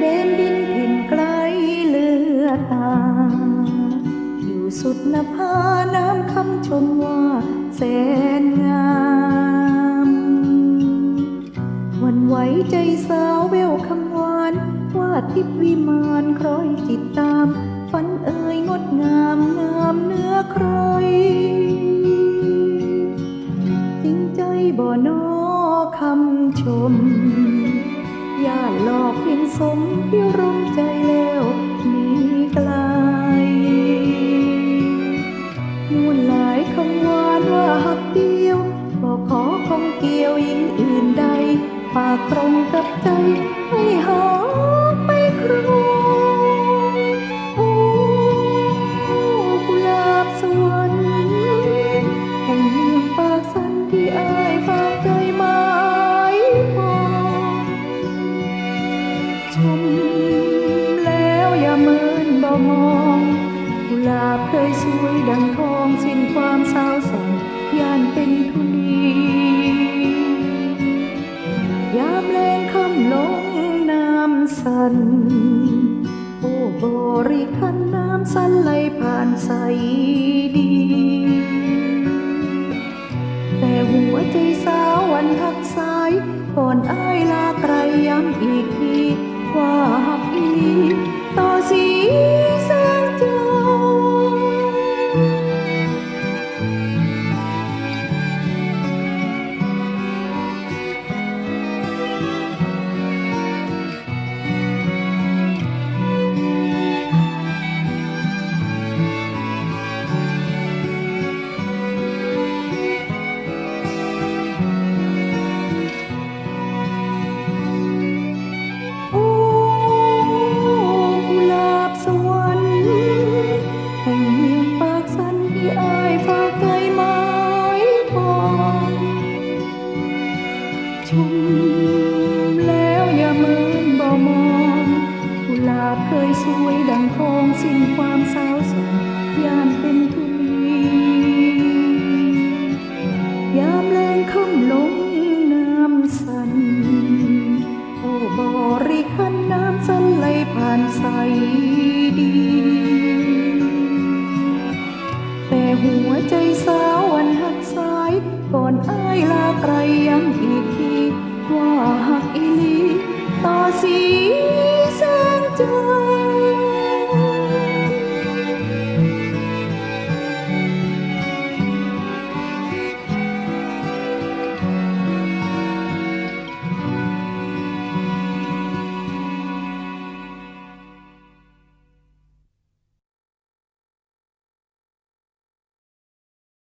เดนดินถิ่นไกลเลือตา อยู่สุดนภาน้ำคำชมว่าแสนงาม วันไหวใจสาวเววคำหวานวาดทิพวิมานคล้อยจิตตาม ฝันเอ่ยงดงามงามเนื้อใครจริงใจบ่นอคำชม อย่าหลอกเพียงสมพิรมใจแล้วหนีไกลมวลหลายคำหวานว่าหักเดียวก็ขอคงเกี่ยวหญิงอื่นใด ปากตรงกับใจไม่หา ริคันน้ำสันไหลผ่านใสดี วยดังทองสิ้นความ